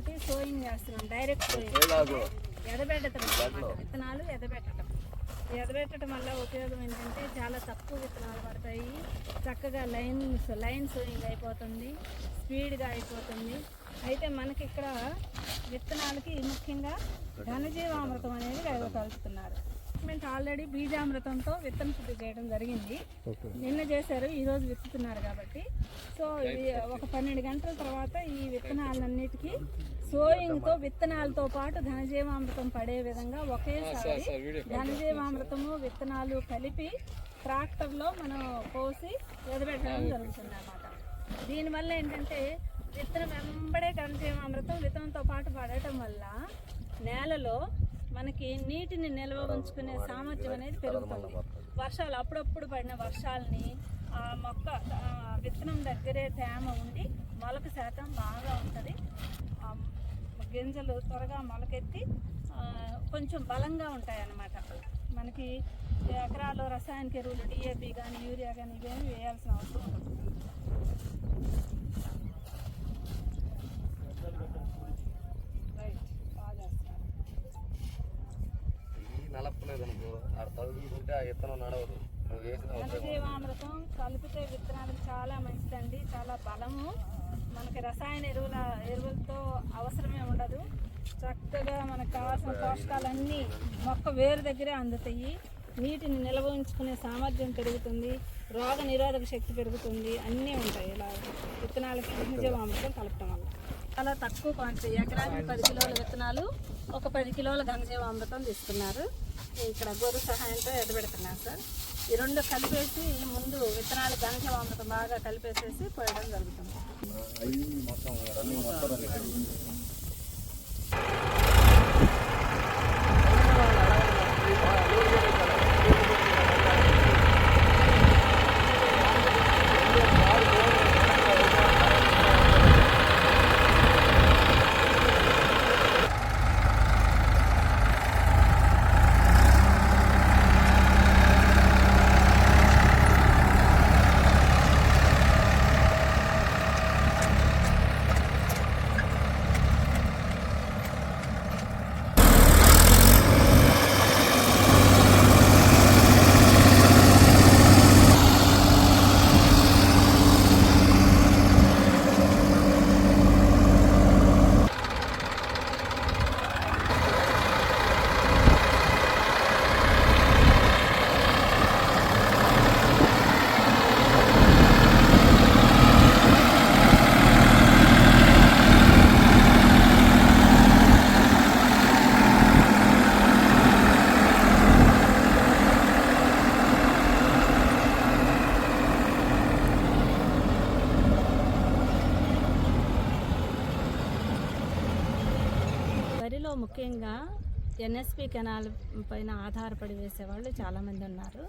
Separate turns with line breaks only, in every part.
తోటి సోయింగ్ చేస్తున్నాం. Direct sowing ఎదబెట్టడం. విత్తనాలు ఎదబెట్టడం. ఎదబెట్టడం వల్ల ఉపయోగం ఏంటంటే చాలా తక్కువ విత్తనాలు పడతాయి. చక్కగా లైన్స్ లైన్ సోయింగ్ అయిపోతుంది. స్పీడ్గా అయిపోతుంది. అయితే మనకి ఇక్కడ విత్తనాలకి ముఖ్యంగా ఘనజీవామృతం అనేది కలుపుతున్నారు. గవర్నమెంట్ ఆల్రెడీ బీజామృతంతో విత్తన శుద్ధి చేయడం జరిగింది. నిన్న చేశారు ఈ రోజు విత్తుతున్నారు కాబట్టి. సో ఇది ఒక పన్నెండు గంటల తర్వాత ఈ విత్తనాలన్నిటికీ సోయింగ్తో విత్తనాలతో పాటు ఘనజీవామృతం పడే విధంగా ఒకేసారి ఘనజీవామృతము విత్తనాలు కలిపి ట్రాక్టర్లో మనం పోసి ఎదబెట్టడం జరుగుతుంది అన్నమాట. దీనివల్ల ఏంటంటే విత్తనం వెంబడే ఘనజీవామృతం విత్తనంతో పాటు పడటం వల్ల నేలలో మనకి నీటిని నిల్వ ఉంచుకునే సామర్థ్యం అనేది పెరుగుతుంది. వర్షాలు అప్పుడప్పుడు పడిన వర్షాలని ఆ మొక్క విత్తనం దగ్గరే తేమ ఉండి మొలక శాతం బాగా ఉంటుంది. గింజలు త్వరగా మొలకెత్తి కొంచెం బలంగా ఉంటాయి అన్నమాట మనకి ఎకరాల్లో రసాయనిక ఎరువులు డిఏపి కానీ యూరియా కానీ ఇవేమి వేయాల్సిన అవసరం ఉండదు.
ఆడ ఆ విత్తనం నడవదు. నువ్వు వేసిన
ఘనజీవామృతం కలిపితే విత్తనాలకు చాలా మంచిదండి చాలా బలము. మనకి రసాయన ఎరువుల ఎరువులతో అవసరమే ఉండదు. చక్కగా మనకు కావాల్సిన పోషకాలన్నీ మొక్క వేరు దగ్గరే అందుతాయి. నీటిని నిల్వ ఉంచుకునే సామర్థ్యం పెరుగుతుంది. రోగ నిరోధక శక్తి పెరుగుతుంది. అన్నీ ఉంటాయి ఇలా విత్తనాలకి ఘనజీవామృతం కలపటం వల్ల. చాలా తక్కువ క్వాంటిటీ ఎకరానికి పది కిలోల విత్తనాలు ఒక పది కిలోల ఘనజీవామృతం తీసుకున్నారు ఇక్కడ గోరు సహాయంతో ఎదబెడుతున్నారు సార్ ఈ రెండు కలిపేసి ముందు విత్తనాలు ఘనజీవామృతం బాగా కలిపేసేసి పోయడం జరుగుతుంది
మొత్తం రన్నింగ్
ముఖ్యంగా ఎన్ఎస్పి కెనాల్ పైన ఆధారపడి వేసేవాళ్ళు చాలామంది ఉన్నారు.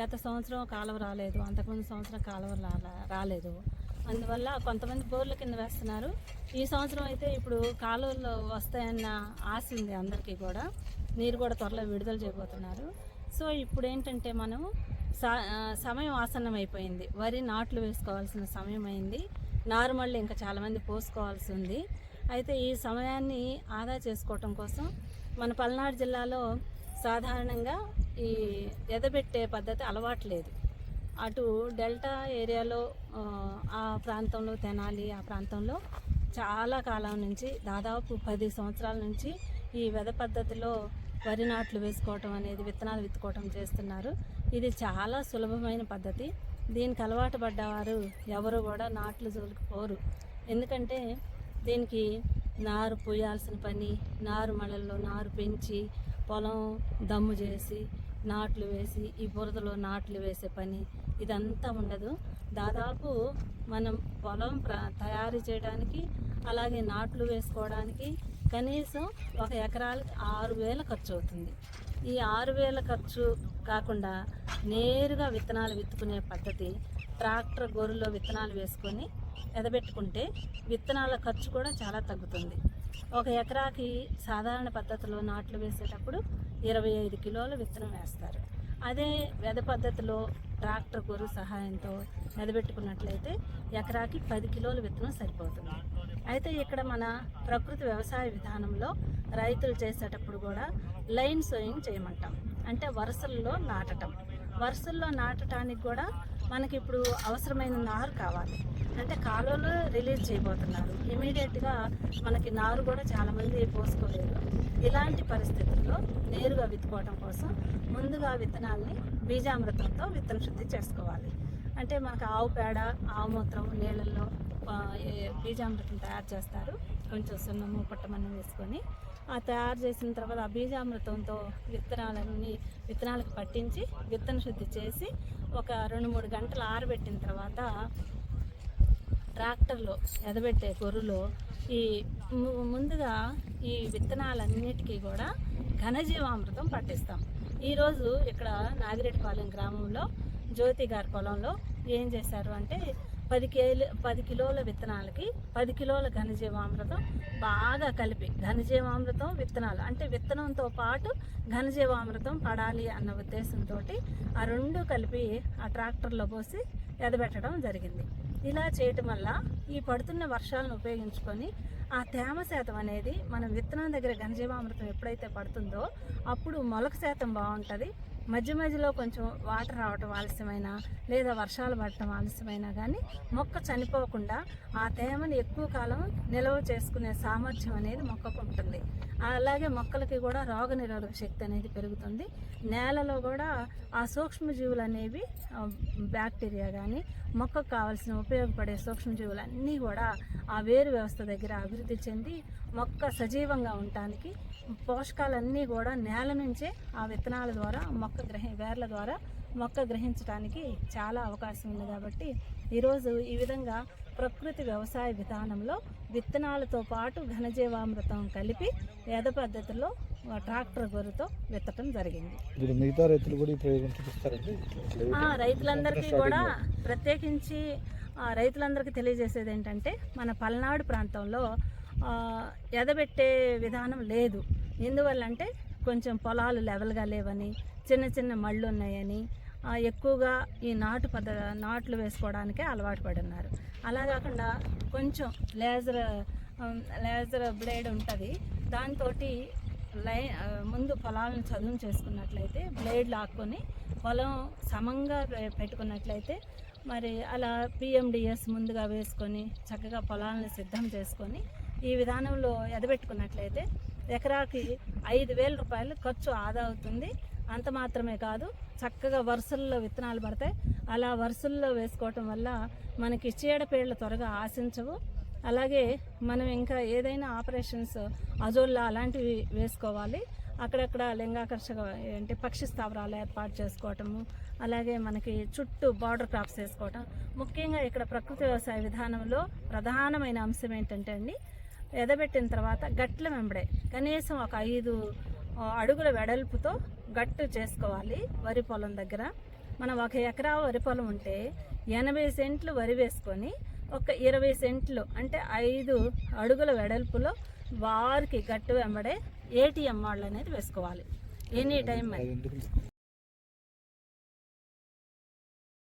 గత సంవత్సరం కాలువ రాలేదు. అంతకుముందు సంవత్సరం కాలువ రాలేదు. అందువల్ల కొంతమంది బోర్ల కింద వేస్తున్నారు. ఈ సంవత్సరం అయితే ఇప్పుడు కాలువలు వస్తాయన్న ఆశ ఉంది అందరికీ కూడా. నీరు కూడా త్వరలో విడుదల చేయబోతున్నారు. సో ఇప్పుడు ఏంటంటే మనం సమయం ఆసన్నం అయిపోయింది వరి నాట్లు వేసుకోవాల్సిన సమయం అయింది నార్మల్ ఇంకా చాలామంది పోసుకోవాల్సి ఉంది. అయితే ఈ సమయాన్ని ఆదా చేసుకోవటం కోసం మన పల్నాడు జిల్లాలో సాధారణంగా ఈ ఎదబెట్టే పద్ధతి అలవాట్లేదు అటు డెల్టా ఏరియాలో ఆ, ప్రాంతంలో తెనాలి ఆ ప్రాంతంలో చాలా కాలం నుంచి దాదాపు పది సంవత్సరాల నుంచి ఈ వెద పద్ధతిలో వరి నాట్లు వేసుకోవటం అనేది విత్తనాలు విత్తుకోవటం చేస్తున్నారు. ఇది చాలా సులభమైన పద్ధతి. దీనికి అలవాటు పడ్డవారు ఎవరు కూడా నాట్లు జోలికి పోరు. ఎందుకంటే దీనికి నారు పోయాల్సిన పని నారు మళ్ళల్లో నారు పెంచి పొలం దమ్ము చేసి నాట్లు వేసి ఈ బురదలో నాట్లు వేసే పని. ఇదంతా ఉండదు. దాదాపు మనం పొలం ప్ర తయారు చేయడానికి అలాగే నాట్లు వేసుకోవడానికి కనీసం ఒక ఎకరాలకి ఆరు వేల ఖర్చు అవుతుంది. ఈ ఆరు వేల ఖర్చు కాకుండా నేరుగా విత్తనాలు విత్తుకునే పద్ధతి ట్రాక్టర్ గోరులో విత్తనాలు వేసుకొని ఎదబెట్టుకుంటే విత్తనాల ఖర్చు కూడా చాలా తగ్గుతుంది. ఒక ఎకరాకి సాధారణ పద్ధతిలో నాట్లు వేసేటప్పుడు ఇరవై ఐదు కిలోల విత్తనం వేస్తారు. అదే వెద పద్ధతిలో ట్రాక్టర్ గొర్రె సహాయంతో ఎదబెట్టుకున్నట్లయితే ఎకరాకి పది కిలోల విత్తనం సరిపోతుంది. అయితే ఇక్కడ మన ప్రకృతి వ్యవసాయ విధానంలో రైతులు చేసేటప్పుడు కూడా లైన్ సోయింగ్ చేయమంటాం. అంటే వరుసల్లో నాటటం. వరుసల్లో నాటటానికి కూడా మనకి ఇప్పుడు అవసరమైన నారు కావాలి. అంటే కాలువలో రిలీజ్ చేయబోతున్నారు. ఇమీడియట్గా మనకి నారు కూడా చాలామంది పోసుకోలేరు ఇలాంటి పరిస్థితుల్లో నేరుగా విత్తుకోవడం కోసం ముందుగా విత్తనాల్ని బీజామృతంతో విత్తన శుద్ధి చేసుకోవాలి. అంటే మనకు ఆవు పేడ ఆవు మూత్రం నీళ్ళల్లో బీజామృతం తయారు చేస్తారు. కొంచెం సున్నము పుట్టమన్నం వేసుకొని ఆ తయారు చేసిన తర్వాత ఆ బీజామృతంతో విత్తనాలన్నీ విత్తనాలకు పట్టించి విత్తన శుద్ధి చేసి ఒక రెండు మూడు గంటలు ఆరబెట్టిన తర్వాత ట్రాక్టర్లో ఎదబెట్టే గొర్రులో ఈ ము- ముందుగా ఈ విత్తనాలన్నిటికీ కూడా ఘనజీవామృతం పట్టిస్తాం. ఈరోజు ఇక్కడ నాగిరెడ్డిపాలెం గ్రామంలో జ్యోతి గారి పొలంలో ఏం చేశారు అంటే పది కేలు పది కిలోల విత్తనాలకి పది కిలోల ఘనజీవామృతం బాగా కలిపి ఘనజీవామృతం విత్తనాలు. అంటే విత్తనంతో పాటు ఘనజీవామృతం పడాలి అన్న ఉద్దేశంతో ఆ రెండు కలిపి ఆ ట్రాక్టర్లో పోసి ఎదబెట్టడం జరిగింది. ఇలా చేయటం వల్ల ఈ పడుతున్న వర్షాలను ఉపయోగించుకొని ఆ తేమ శాతం అనేది మనం విత్తనం దగ్గర ఘనజీవామృతం ఎప్పుడైతే పడుతుందో అప్పుడు మొలక శాతం బాగుంటుంది. మధ్య మధ్యలో కొంచెం వాటర్ రావటం ఆలస్యమైనా లేదా వర్షాలు పడటం ఆలస్యమైనా కానీ మొక్క చనిపోకుండా ఆ తేమని ఎక్కువ కాలం నిల్వ చేసుకునే సామర్థ్యం అనేది మొక్కకు ఉంటుంది. అలాగే మొక్కలకి కూడా రోగ నిరోధక శక్తి అనేది పెరుగుతుంది. నేలలో కూడా ఆ సూక్ష్మజీవులు అనేవి బ్యాక్టీరియా కానీ మొక్కకు కావాల్సిన ఉపయోగపడే సూక్ష్మజీవులు అన్నీ కూడా ఆ వేరు వ్యవస్థ దగ్గర అభివృద్ధి చెంది మొక్క సజీవంగా ఉండటానికి పోషకాలన్నీ కూడా నేల నుంచే ఆ విత్తనాల ద్వారా మొక్క గ్రహి వేర్ల ద్వారా మొక్క గ్రహించడానికి చాలా అవకాశం ఉంది కాబట్టి ఈరోజు ఈ విధంగా ప్రకృతి వ్యవసాయ విధానంలో విత్తనాలతో పాటు ఘనజీవామృతం కలిపి వేద పద్ధతిలో ట్రాక్టర్ గొర్రెతో విత్తటం జరిగింది.
మిగతా రైతులు కూడా ప్రయోగం చూపిస్తారండి?
రైతులందరికీ కూడా ప్రత్యేకించి రైతులందరికీ తెలియజేసేది ఏంటంటే మన పల్నాడు ప్రాంతంలో ఎదబెట్టే విధానం లేదు. ఎందువల్లంటే కొంచెం పొలాలు లెవెల్గా లేవని చిన్న చిన్న మళ్ళు ఉన్నాయని ఎక్కువగా ఈ నాటు పద నాట్లు వేసుకోవడానికే అలవాటు పడి ఉన్నారు అలా కాకుండా కొంచెం లేజర్ లేజర్ బ్లేడ్ ఉంటుంది. దాంతో లై ముందు పొలాలను చదును చేసుకున్నట్లయితే బ్లేడ్ లాక్కొని పొలం సమంగా పెట్టుకున్నట్లయితే మరి అలా పిఎండిఎస్ ముందుగా వేసుకొని చక్కగా పొలాలను సిద్ధం చేసుకొని ఈ విధానంలో ఎదబెట్టుకున్నట్లయితే ఎకరాకి ఐదు వేల రూపాయలు ఖర్చు ఆదా అవుతుంది. అంత మాత్రమే కాదు చక్కగా వరుసల్లో విత్తనాలు పడతాయి. అలా వరుసల్లో వేసుకోవటం వల్ల మనకి చీడపీడలు త్వరగా ఆశించవు. అలాగే మనం ఇంకా ఏదైనా ఆపరేషన్స్ అజోల్లా అలాంటివి వేసుకోవాలి. అక్కడక్కడ లింగాకర్షక అంటే పక్షి స్థావరాలు ఏర్పాటు చేసుకోవటము అలాగే మనకి చుట్టూ బార్డర్ క్రాప్స్ వేసుకోవటం. ముఖ్యంగా ఇక్కడ ప్రకృతి వ్యవసాయ విధానంలో ప్రధానమైన అంశం ఏంటంటే అండి ఎదబెట్టిన తర్వాత గట్ల వెంబడే కనీసం ఒక ఐదు అడుగుల వెడల్పుతో గట్టు చేసుకోవాలి వరి పొలం దగ్గర. మనం ఒక ఎకరా వరి పొలం ఉంటే ఎనభై సెంట్లు వరి వేసుకొని ఒక ఇరవై సెంట్లు అంటే ఐదు అడుగుల వెడల్పులో వారికి గట్టు వెంబడే ఏటీఎం వాళ్ళు అనేది వేసుకోవాలి. Any time